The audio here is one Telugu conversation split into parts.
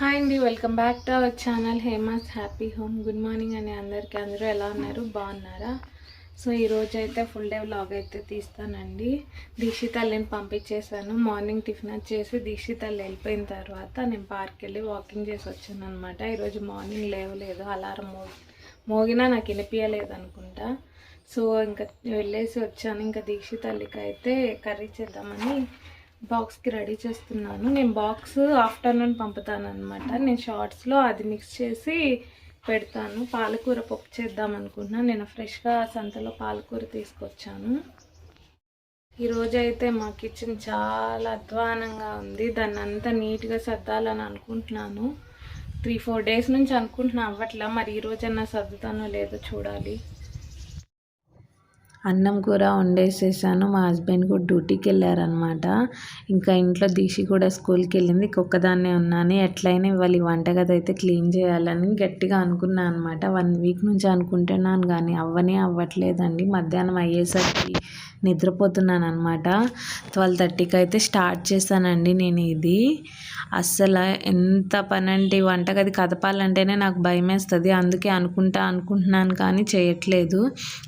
హాయ్ అండి welcome back to our channel Hema's happy home. Good morning అని అందరికీ. అందరూ ఎలా ఉన్నారు? బాగున్నారా? సో ఈరోజు అయితే ఫుల్ డే వ్లాగ్ అయితే తీస్తానండి. దీక్షిత్ తల్లిని పంపించేసాను మార్నింగ్ టిఫిన్ వచ్చేసి దీక్షిత్ తల్లి వెళ్ళిపోయిన తర్వాత నేను పార్క్ వెళ్ళి వాకింగ్ చేసి వచ్చాను అనమాట ఈరోజు మార్నింగ్ లేవలేదు. అలారం మోగి మోగినా నాకు వినిపించలేదు అనుకుంటా. సో ఇంకా వెళ్ళేసి వచ్చాను. ఇంకా దీక్షిత్ తల్లికి అయితే కర్రీ చేద్దామని బాక్స్కి రెడీ చేస్తున్నాను. నేను బాక్స్ ఆఫ్టర్నూన్ పంపుతాను అనమాట నేను షార్ట్స్లో అది మిక్స్ చేసి పెడతాను. పాలకూర పప్పు చేద్దాం అనుకుంటున్నాను నేను ఫ్రెష్గా సంతలో పాలకూర తీసుకొచ్చాను. ఈరోజు అయితే మా కిచెన్ చాలా అధ్వానంగా ఉంది. దాన్ని అంతా నీట్గా సర్దాలని అనుకుంటున్నాను. త్రీ ఫోర్ డేస్ నుంచి అనుకుంటున్నా అవ్వట్లా. మరి ఈ సర్దుతానో లేదో చూడాలి. అన్నం కూర వండేసేసాను. మా హస్బెండ్ కూడా డ్యూటీకి వెళ్ళారనమాట ఇంకా ఇంట్లో దీక్షి కూడా స్కూల్కి వెళ్ళింది. ఒక్కదాన్నే ఉన్నాను. ఎట్లయినా ఇవాళ ఈ వంటగది అయితే క్లీన్ చేయాలని గట్టిగా అనుకున్నాను అనమాట వన్ వీక్ నుంచి అనుకుంటున్నాను కానీ అవ్వనే అవ్వట్లేదండి. మధ్యాహ్నం అయ్యేసరికి నిద్రపోతున్నాను అనమాట ట్వెల్వ్ థర్టీకి అయితే స్టార్ట్ చేశానండి నేను ఇది. అస్సలు ఎంత పని అంటే వంటగది కదపాలంటేనే నాకు భయం వేస్తుంది అందుకే అనుకుంటా అనుకుంటున్నాను కానీ చేయట్లేదు.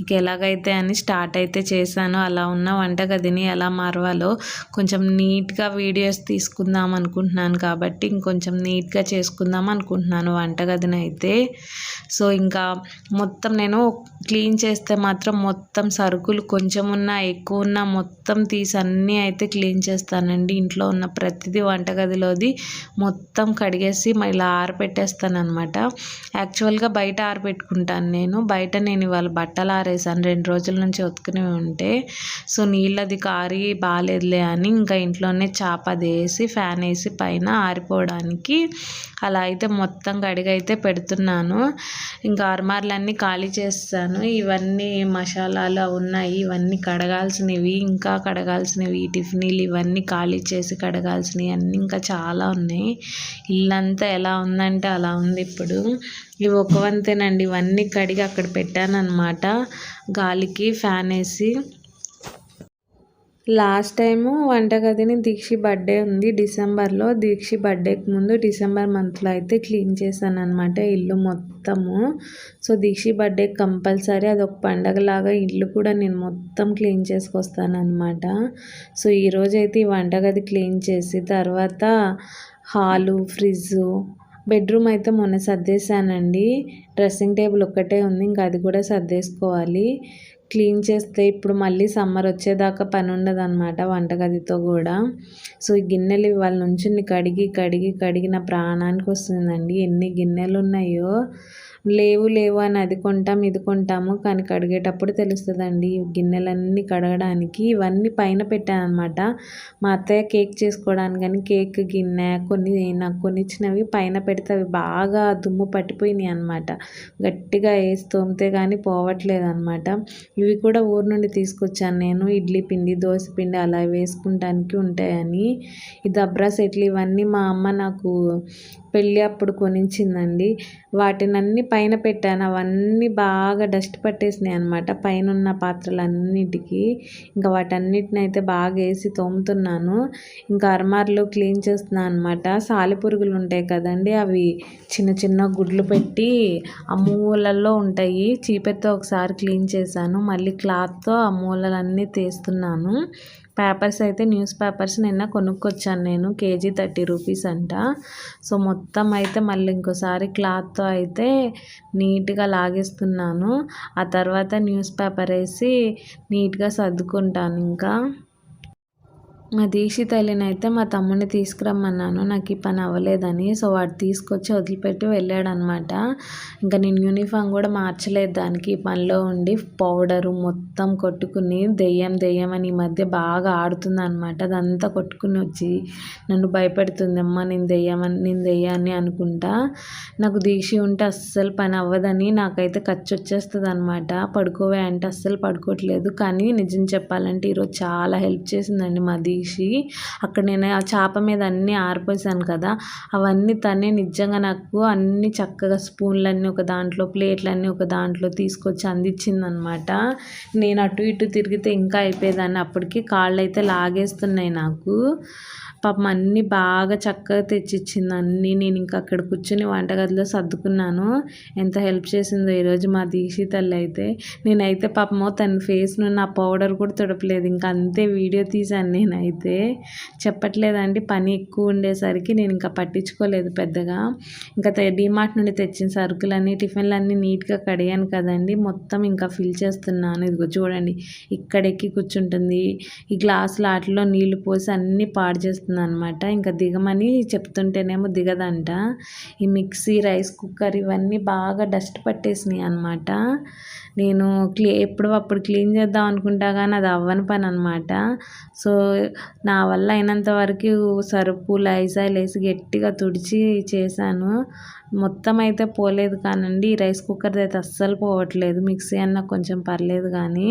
ఇక ఎలాగైతే అని స్టార్ట్ అయితే చేశాను. అలా ఉన్న వంటగదిని ఎలా మారవాలో కొంచెం నీట్గా వీడియోస్ తీసుకుందాం అనుకుంటున్నాను కాబట్టి ఇంకొంచెం నీట్గా చేసుకుందాం అనుకుంటున్నాను వంటగదిని అయితే సో ఇంకా మొత్తం నేను క్లీన్ చేస్తే మాత్రం మొత్తం సరుకులు కొంచెం ఉన్నా ఎక్కువ ఉన్న మొత్తం తీసి అన్నీ అయితే క్లీన్ చేస్తానండి. ఇంట్లో ఉన్న ప్రతిదీ వంటగదిలోది మొత్తం కడిగేసి ఇలా ఆరబెట్టేస్తాను అనమాట యాక్చువల్గా బయట ఆరబెట్టుకుంటాను నేను. బయట నేను ఇవాళ బట్టలు ఆరేసాను. రెండు రోజుల నుంచి ఉతుకుని ఉంటే సో నీళ్ళది కారి బాగాలేదులే అని ఇంకా ఇంట్లోనే చాప అది వేసి ఫ్యాన్ వేసి పైన ఆరిపోవడానికి అలా అయితే మొత్తం కడిగైతే పెడుతున్నాను. ఇంకా అర్మార్లన్నీ ఖాళీ చేస్తాను. ఇవన్నీ మసాలాలు ఉన్నాయి. ఇవన్నీ కడగాల్సినవి ఇంకా కడగాల్సినవి టిఫినీలు ఇవన్నీ ఖాళీ చేసి కడగాల్సినవి అన్నీ ఇంకా చాలా ఉన్నాయి. ఇల్లంతా ఎలా ఉందంటే అలా ఉంది ఇప్పుడు. ఇవి ఒక వంతేనండి. ఇవన్నీ కడిగి అక్కడ పెట్టాను అనమాట గాలికి ఫ్యాన్ వేసి లాస్ట్ టైము వంటగదిని దీక్షి బర్త్డే ఉంది డిసెంబర్లో. దీక్షి బర్త్డేకి ముందు డిసెంబర్ మంత్లో అయితే క్లీన్ చేశాను అనమాట ఇల్లు మొత్తము. సో దీక్షి బర్త్డే కంపల్సరీ అది ఒక పండగలాగా ఇల్లు కూడా నేను మొత్తం క్లీన్ చేసుకొస్తాను అనమాట సో ఈరోజైతే ఈ వంటగది క్లీన్ చేసి తర్వాత హాలు ఫ్రిడ్జు బెడ్రూమ్ అయితే మొన్న సర్దేశానండి. డ్రెస్సింగ్ టేబుల్ ఒక్కటే ఉంది ఇంకా అది కూడా సర్దేసుకోవాలి. క్లీన్ చేస్తే ఇప్పుడు మళ్ళీ సమ్మర్ వచ్చేదాకా పని ఉండదు అనమాట వంటగదితో కూడా. సో ఈ గిన్నెలు ఇవాళ నుంచి కడిగి కడిగి కడిగిన ప్రాణానికి వస్తుందండి ఎన్ని గిన్నెలు ఉన్నాయో లేవు లేవు అని అది కొంటాం ఇది కొంటాము కానీ కడిగేటప్పుడు తెలుస్తుందండి. గిన్నెలన్నీ కడగడానికి ఇవన్నీ పైన పెట్టాను అనమాట మా అత్తయ్య కేక్ చేసుకోవడానికి కానీ కేక్ గిన్నె కొన్ని నాకు కొన్ని ఇచ్చినవి పైన పెడితే అవి బాగా దుమ్ము పట్టిపోయినాయి అనమాట గట్టిగా వేసి తోమితే కానీ పోవట్లేదు అనమాట ఇవి కూడా ఊరు నుండి తీసుకొచ్చాను నేను. ఇడ్లీ పిండి దోశ పిండి అలా వేసుకుంటానికి ఉంటాయని. ఈ దబ్రా సెట్లు ఇవన్నీ మా అమ్మ నాకు పెళ్ళి అప్పుడు కొనిచ్చిందండి వాటినన్నీ పైన పెట్టాను. అవన్నీ బాగా డస్ట్ పట్టేసినాయి అనమాట పైన ఉన్న పాత్రలన్నిటికీ. ఇంకా వాటన్నిటిని అయితే బాగా వేసి తోముతున్నాను. ఇంకా అర్మార్లు క్లీన్ చేస్తున్నాను అనమాట సాలిపురుగులు ఉంటాయి కదండి అవి చిన్న చిన్న గుడ్లు పెట్టి ఆ మూలల్లో ఉంటాయి. చీపెత్తో ఒకసారి క్లీన్ చేశాను. మళ్ళీ క్లాత్తో ఆ మూలలన్నీ తీస్తున్నాను. పేపర్స్ అయితే న్యూస్ పేపర్స్ నిన్న కొనుక్కొచ్చాను నేను కేజీ థర్టీ రూపీస్ అంట. సో మొత్తం అయితే మళ్ళీ ఇంకోసారి క్లాత్తో అయితే నీట్గా లాగేస్తున్నాను. ఆ తర్వాత న్యూస్ పేపర్ వేసి నీట్గా సర్దుకుంటాను ఇంకా. మా దీక్షి తల్లిని అయితే మా తమ్ముడిని తీసుకురమ్మన్నాను. నాకు ఈ పని అవ్వలేదని. సో వాడు తీసుకొచ్చి వదిలిపెట్టి వెళ్ళాడనమాట. ఇంకా నేను యూనిఫామ్ కూడా మార్చలేదు దానికి. ఈ పనిలో ఉండి పౌడరు మొత్తం కొట్టుకుని దెయ్యం దెయ్యం అని ఈ మధ్య బాగా ఆడుతుంది అనమాట అదంతా కొట్టుకుని వచ్చి నన్ను భయపెడుతుంది. అమ్మ నేను దెయ్యమని నేను దెయ్యాన్ని అనుకుంటా. నాకు దీక్ష ఉంటే అస్సలు పని అవ్వదని నాకైతే ఖర్చు వచ్చేస్తుంది అనమాట పడుకోవే అంటే అస్సలు పడుకోవట్లేదు. కానీ నిజం చెప్పాలంటే ఈరోజు చాలా హెల్ప్ చేసిందండి మా దీక్ష తీసి అక్కడ నేను ఆ చేప మీద అన్నీ ఆరిపోసాను కదా అవన్నీ తనే నిజంగా నాకు అన్ని చక్కగా స్పూన్లన్నీ ఒక దాంట్లో ప్లేట్లన్నీ ఒక దాంట్లో తీసుకొచ్చి అందించిందనమాట. నేను అటు ఇటు తిరిగితే ఇంకా అయిపోయేదాన్ని. అప్పటికి కాళ్ళు అయితే లాగేస్తున్నాయి నాకు. పాపం అన్నీ బాగా చక్కగా తెచ్చిచ్చింది అన్నీ. నేను ఇంకా అక్కడ కూర్చొని వంటగదిలో సర్దుకున్నాను. ఎంత హెల్ప్ చేసిందో ఈరోజు మా దీక్షి తల్లి అయితే. నేనైతే పాపము తన ఫేస్ నుండి పౌడర్ కూడా తుడపలేదు. ఇంకా అంతే వీడియో తీశాను నేనైతే. చెప్పట్లేదండి పని ఎక్కువ ఉండేసరికి నేను ఇంకా పట్టించుకోలేదు పెద్దగా. ఇంకా డిమార్ట్ నుండి తెచ్చిన సరుకులన్నీ టిఫిన్లు అన్నీ నీట్గా కడిగాను కదండి. మొత్తం ఇంకా ఫిల్ చేస్తున్నాను. ఇదిగో చూడండి ఇక్కడ ఎక్కి కూర్చుంటుంది. ఈ గ్లాసులు వాటిలో నీళ్ళు పోసి అన్నీ పాడు చేస్తుంది అనమాట ఇంకా దిగమని చెప్తుంటేనేమో దిగదంట. ఈ మిక్సీ రైస్ కుక్కర్ ఇవన్నీ బాగా డస్ట్ పట్టేసినాయి అనమాట నేను క్లీ ఎప్పుడు అప్పుడు క్లీన్ చేద్దాం అనుకుంటా కానీ అది అవ్వని పని అనమాట సో నా వల్ల అయినంత వరకు సరుపు లైజాయిల్ వేసి గట్టిగా తుడిచి చేశాను. మొత్తం అయితే పోలేదు కానండి. ఈ రైస్ కుక్కర్ది అయితే అస్సలు పోవట్లేదు. మిక్సీ అన్న కొంచెం పర్లేదు కానీ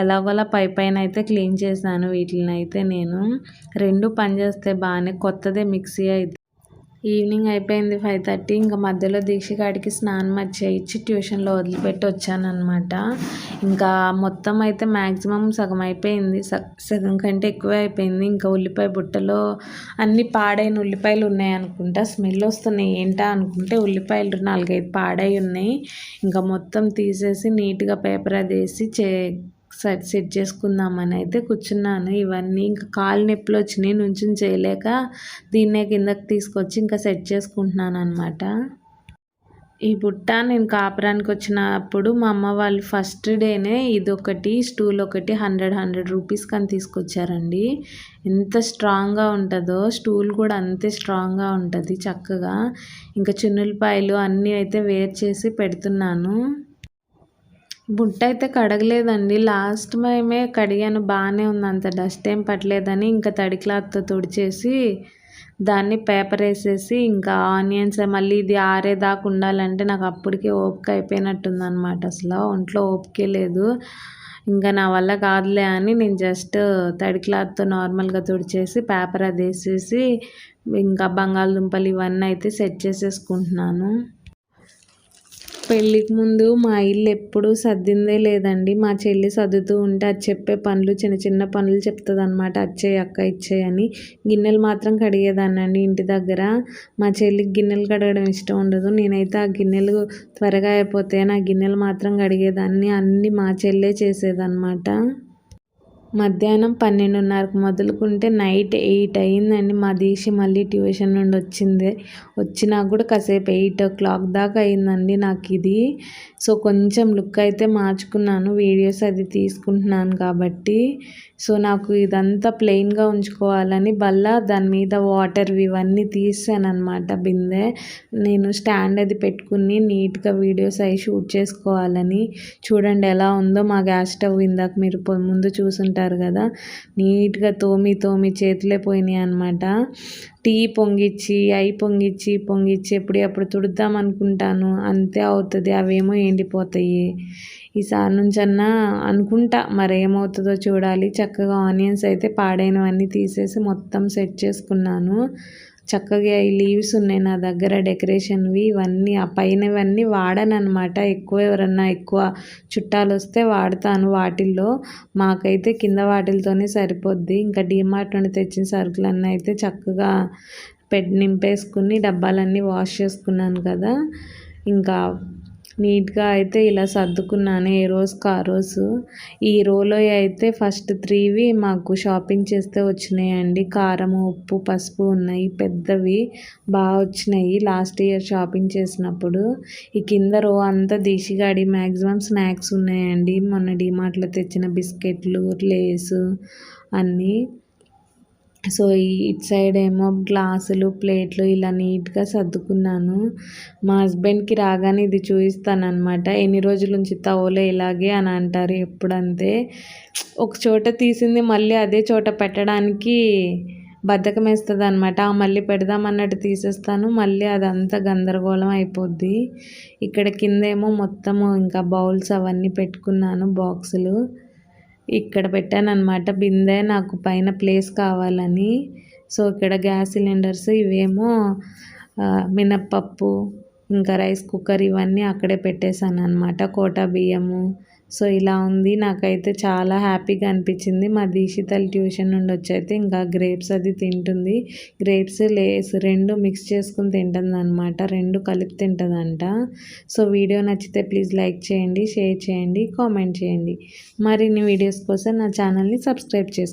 ఎలాగోలా పై పైన అయితే క్లీన్ చేశాను వీటిని అయితే నేను. రెండు చేస్తే బాగానే కొత్తదే మిక్సీ అయితే ఈవినింగ్ అయిపోయింది ఫైవ్ థర్టీ. ఇంకా మధ్యలో దీక్షకాడికి స్నానం స్నానం చేయించి ట్యూషన్లో వదిలిపెట్టి వచ్చానమాట ఇంకా మొత్తం అయితే మ్యాక్సిమం సగం అయిపోయింది. సగం కంటే ఎక్కువే అయిపోయింది. ఇంకా ఉల్లిపాయ బుట్టలో అన్ని పాడైన ఉల్లిపాయలు ఉన్నాయి అనుకుంటా. స్మెల్ వస్తున్నాయి. ఏంటా అనుకుంటే ఉల్లిపాయలు నాలుగైదు పాడై ఉన్నాయి. ఇంకా మొత్తం తీసేసి నీట్గా పేపర్ అది వేసి చే సెట్ సెట్ చేసుకుందామని అయితే కూర్చున్నాను. ఇవన్నీ ఇంకా కాలు నొప్పులు వచ్చినాయి. నుంచి చేయలేక దీన్నే కిందకి తీసుకొచ్చి ఇంకా సెట్ చేసుకుంటున్నాను అనమాట ఈ బుట్ట నేను కాపురానికి వచ్చినప్పుడు మా అమ్మ వాళ్ళు ఫస్ట్ డేనే ఇదొకటి స్టూల్ ఒకటి హండ్రెడ్ హండ్రెడ్ రూపీస్ కానీ తీసుకొచ్చారండి. ఎంత స్ట్రాంగ్గా ఉంటుందో స్టూల్ కూడా అంతే స్ట్రాంగ్గా ఉంటుంది చక్కగా. ఇంకా చున్నులపాయలు అన్నీ అయితే వేర్ చేసి పెడుతున్నాను. బుట్ట అయితే కడగలేదండి. లాస్ట్ మేమే కడిగాను. బాగానే ఉంది అంత డస్ట్ ఏం పట్టలేదని ఇంకా తడి క్లాత్తో తుడిచేసి దాన్ని పేపర్ వేసేసి ఇంకా ఆనియన్స్ మళ్ళీ ఇది ఆరేదాకా ఉండాలంటే నాకు అప్పటికే ఓపిక అయిపోయినట్టుంది అనమాట అసలు ఒంట్లో ఓపికే లేదు. ఇంకా నా వల్ల కాదులే అని నేను జస్ట్ తడి క్లాత్తో నార్మల్గా తుడిచేసి పేపర్ అది వేసేసి ఇంకా బంగాళదుంపలు ఇవన్నీ అయితే సెట్ చేసేసుకుంటున్నాను. పెళ్ళికి ముందు మా ఇల్లు ఎప్పుడూ సర్దిందే లేదండి. మా చెల్లి సర్దుతూ ఉంటే అది చెప్పే పనులు చిన్న చిన్న పనులు చెప్తుంది అనమాట అచ్చే అక్క ఇచ్చేయని గిన్నెలు మాత్రం కడిగేదాన్నండి ఇంటి దగ్గర. మా చెల్లికి గిన్నెలు కడగడం ఇష్టం ఉండదు. నేనైతే ఆ గిన్నెలు త్వరగా అయిపోతే నా గిన్నెలు మాత్రం కడిగేదాన్ని. అన్నీ మా చెల్లే చేసేదన్నమాట. మధ్యాహ్నం పన్నెండున్నరకు మొదలుకుంటే నైట్ ఎయిట్ అయిందండి. మా దీక్ష మళ్ళీ ట్యూషన్ నుండి వచ్చింది. వచ్చినా కూడా కాసేపు ఎయిట్ ఓ క్లాక్ దాకా అయిందండి నాకు ఇది. సో కొంచెం లుక్ అయితే మార్చుకున్నాను. వీడియోస్ అది తీసుకుంటున్నాను కాబట్టి. సో నాకు ఇదంతా ప్లెయిన్గా ఉంచుకోవాలని బల్ల దాని మీద వాటర్ ఇవన్నీ తీసాను బిందె. నేను స్టాండ్ అది పెట్టుకుని నీట్గా వీడియోస్ అవి షూట్ చేసుకోవాలని. చూడండి ఎలా ఉందో మా గ్యాస్ స్టవ్ ఇందాక మీరు ముందు చూసుంటారు కదా. నీట్గా తోమి తోమి చేతులే పోయినాయి అనమాట టీ పొంగిచ్చి అయి పొంగిచ్చి పొంగిచ్చి ఎప్పుడు ఎప్పుడు తుడుద్దాం అనుకుంటాను. అంతే అవుతుంది అవేమో ఎండిపోతాయి. ఈసారి నుంచన్నా అనుకుంటా మరి ఏమవుతుందో చూడాలి. చక్కగా ఆనియన్స్ అయితే పాడైనవన్నీ తీసేసి మొత్తం సెట్ చేసుకున్నాను. చక్కగా ఈ లీవ్స్ ఉన్నాయి నా దగ్గర డెకరేషన్వి ఇవన్నీ ఆ పైనవన్నీ వాడను అనమాట ఎక్కువ ఎవరన్నా ఎక్కువ చుట్టాలు వస్తే వాడతాను వాటిల్లో. మాకైతే కింద వాటిలతోనే సరిపోద్ది. ఇంకా డిమార్ట్ నుండి తెచ్చిన సరుకులన్నీ అయితే చక్కగా పెట్ నింపేసుకుని డబ్బాలన్నీ వాష్ చేసుకున్నాను కదా. ఇంకా నీట్గా అయితే ఇలా సర్దుకున్నాను ఏ రోజుకి ఆ రోజు. ఈ రోలో అయితే ఫస్ట్ త్రీవి మాకు షాపింగ్ చేస్తే వచ్చినాయండి. కారం ఉప్పు పసుపు ఉన్నాయి. పెద్దవి బాగా వచ్చినాయి లాస్ట్ ఇయర్ షాపింగ్ చేసినప్పుడు. ఈ కింద రో అంతా దిశగాడి మ్యాక్సిమం స్నాక్స్ ఉన్నాయండి. మొన్న డిమార్ట్లో తెచ్చిన బిస్కెట్లు లేసు అన్నీ సో ఇటు సైడ్ ఏమో గ్లాసులు ప్లేట్లు ఇలా నీట్గా సర్దుకున్నాను. మా హస్బెండ్కి రాగానే ఇది చూపిస్తాను అనమాట ఎన్ని రోజుల నుంచి తవ్వులే ఇలాగే అని అంటారు ఎప్పుడంతే. ఒక చోట తీసింది మళ్ళీ అదే చోట పెట్టడానికి బద్ధకం వేస్తుంది అనమాట మళ్ళీ పెడదాం అన్నట్టు తీసేస్తాను. మళ్ళీ అదంతా గందరగోళం అయిపోద్ది. ఇక్కడ కిందేమో మొత్తము ఇంకా బౌల్స్ అవన్నీ పెట్టుకున్నాను బాక్సులు. ఇక్కడ పెట్టాను అనమాట బిందె నాకు పైన ప్లేస్ కావాలని. సో ఇక్కడ గ్యాస్ సిలిండర్స్ ఇవేమో మినప్పప్పు ఇంకా రైస్ కుక్కర్ ఇవన్నీ అక్కడే పెట్టేశాను అనమాట కోటా బియ్యము సో ఇలా ఉంది. నాకైతే చాలా హ్యాపీగా అనిపించింది. మా దీక్షితల్ ట్యూషన్ నుండి వచ్చి అయితే ఇంకా గ్రేప్స్ అది తింటుంది. గ్రేప్స్ లేస్ రెండు మిక్స్ చేసుకుని తింటుంది అనమాట రెండు కలిపి తింటుందంట. సో వీడియో నచ్చితే ప్లీజ్ లైక్ చేయండి షేర్ చేయండి కామెంట్ చేయండి. మరిన్ని వీడియోస్ కోసం నా ఛానల్ని సబ్స్క్రైబ్ చేసుకోండి